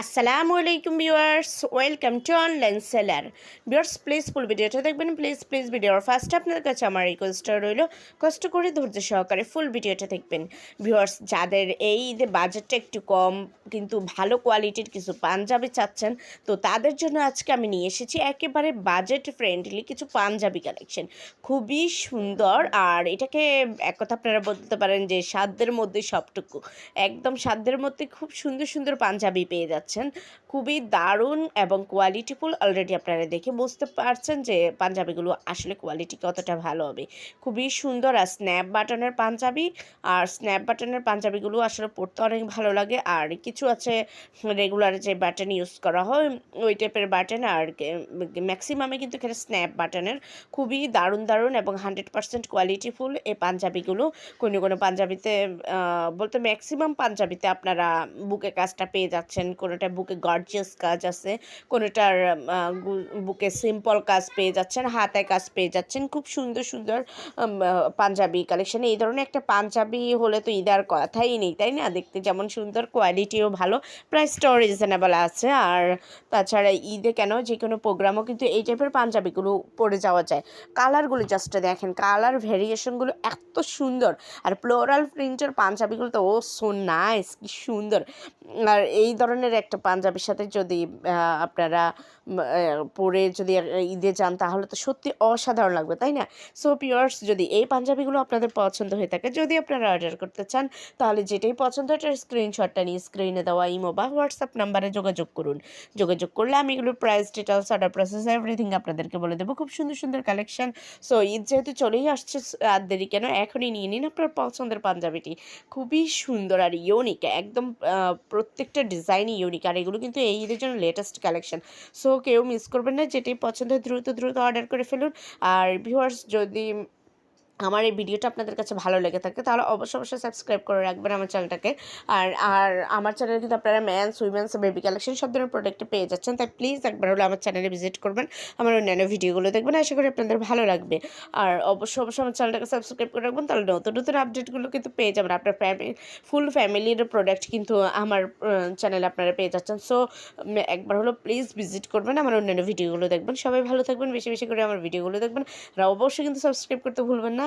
আসসালামু আলাইকুম viewers welcome to online seller viewers please full ভিডিওটা দেখবেন। প্লিজ প্লিজ ভিডিওর ফার্স্ট আপনার কাছে আমার রিকোয়েস্টটা রইল। কষ্ট করে ধৈর্য সহকারে ফুল ভিডিওটা দেখবেন। ভিউয়ার্স যাদের এই ঈদে বাজেটটা একটু কম, কিন্তু ভালো কোয়ালিটির কিছু পাঞ্জাবি চাচ্ছেন, তো তাদের জন্য আজকে আমি নিয়ে এসেছি একেবারে বাজেট ফ্রেন্ডলি কিছু পাঞ্জাবি কালেকশন খুবই সুন্দর, আর এটাকে এক কথা আপনারা বলতে পারেন যে সাধ্যের মধ্যে সবটুকু। একদম সাধ্যের মধ্যে খুব সুন্দর সুন্দর পাঞ্জাবি পেয়ে যাচ্ছেন, খুবই দারুণ এবং কোয়ালিটিফুল অলরেডি আপনারা দেখে বুঝতে পারছেন যে পাঞ্জাবিগুলো আসলে কোয়ালিটি কতটা ভালো হবে। খুবই সুন্দর আর স্ন্যাপ বাটনের পাঞ্জাবি, আর স্ন্যাপ বাটনের পাঞ্জাবিগুলো আসলে পরতে অনেক ভালো লাগে। আর কিছু আছে রেগুলার যে বাটন ইউজ করা হয়, ওই টাইপের বাটন আর ম্যাক্সিমামে কিন্তু এখানে স্ন্যাপ বাটনের খুবই দারুণ দারুণ এবং হান্ড্রেড পার্সেন্ট কোয়ালিটিফুল এই পাঞ্জাবিগুলো। কোনো কোনো পাঞ্জাবিতে বলতে ম্যাক্সিমাম পাঞ্জাবিতে আপনারা বুকে কাজটা পেয়ে যাচ্ছেন কোনোটা বুকে গর্জিয়াস কাজ আছে, কোনোটার বুকে সিম্পল কাজ পেয়ে যাচ্ছেন হাতায় কাজ পেয়ে যাচ্ছেন, খুব সুন্দর সুন্দর পাঞ্জাবি কালেকশন এই ধরনের একটা পাঞ্জাবি হলে তো ঈদের কথাই নেই, তাই না? দেখতে যেমন সুন্দর কোয়ালিটিও ভালো প্রাইসটাও রিজনেবল আছে। আর তাছাড়া ঈদে কেন যে কোনো প্রোগ্রামও কিন্তু এই টাইপের পাঞ্জাবিগুলো পরে যাওয়া যায়। কালারগুলো জাস্ট দেখেন কালার ভেরিয়েশনগুলো এত সুন্দর। আর ফ্লোরাল প্রিন্টের পাঞ্জাবিগুলো তো, ও সো নাইস কি সুন্দর। আর এই ধরনের একটা পাঞ্জাবির সাথে যদি আপনারা পরে যদি ঈদে যান, তাহলে তো সত্যি অসাধারণ লাগবে, তাই না? সো পিওর্স যদি এই পাঞ্জাবিগুলো আপনাদের পছন্দ হয়ে থাকে, যদি আপনারা অর্ডার করতে চান, তাহলে যেটাই পছন্দ এটার স্ক্রিনশটটা নিয়ে স্ক্রিনে দেওয়া ইমো বা হোয়াটসঅ্যাপ নাম্বারে যোগাযোগ করুন। যোগাযোগ করলে আমি এগুলোর price details order process everything আপনাদেরকে বলে দেবো। খুব সুন্দর সুন্দর কালেকশন সো ঈদ যেহেতু চলেই আসছে আর দেরি কেন? এখনই নিয়ে নিন আপনার পছন্দের পাঞ্জাবিটি। খুবই সুন্দর আর ইউনিক একদম প্রত্যেকটা ডিজাইনই ইউনিক আর এগুলো কিন্তু এই ঈদের জন্য লেটেস্ট কালেকশন সো কেউ মিস করবেন না যেটি পছন্দ দ্রুত দ্রুত অর্ডার করে ফেলুন। আর ভিউয়ার্স যদি আমার এই ভিডিওটা আপনাদের কাছে ভালো লেগে থাকে, তাহলে অবশ্যই অবশ্যই সাবস্ক্রাইব করে রাখবেন আমার চ্যানেলটাকে। আর আর আমার চ্যানেলে কিন্তু আপনারা ম্যানস উইমেন্স বেবি কালেকশন সব ধরনের প্রোডাক্ট পেয়ে যাচ্ছেন, তাই প্লিজ একবার হলে আমার চ্যানেলে ভিজিট করবেন, আমার অন্যান্য ভিডিওগুলো দেখবেন, আশা করি আপনাদের ভালো লাগবে। আর অবশ্যই অবশ্যই আমার চ্যানেলটাকে সাবস্ক্রাইব করে রাখবেন, তাহলে নতুন নতুন আপডেটগুলো কিন্তু পেয়ে যাবেন, আপনার ফ্যামিলি ফুল ফ্যামিলির প্রোডাক্ট কিন্তু আমার চ্যানেলে আপনারা পেয়ে যাচ্ছেন। সো একবার হলো প্লিজ ভিজিট করবেন, আমার অন্যান্য ভিডিওগুলো দেখবেন, সবাই ভালো থাকবেন, বেশি বেশি করে আমার ভিডিওগুলো দেখবেন, আর অবশ্যই কিন্তু সাবস্ক্রাইব করতে ভুলবেন না।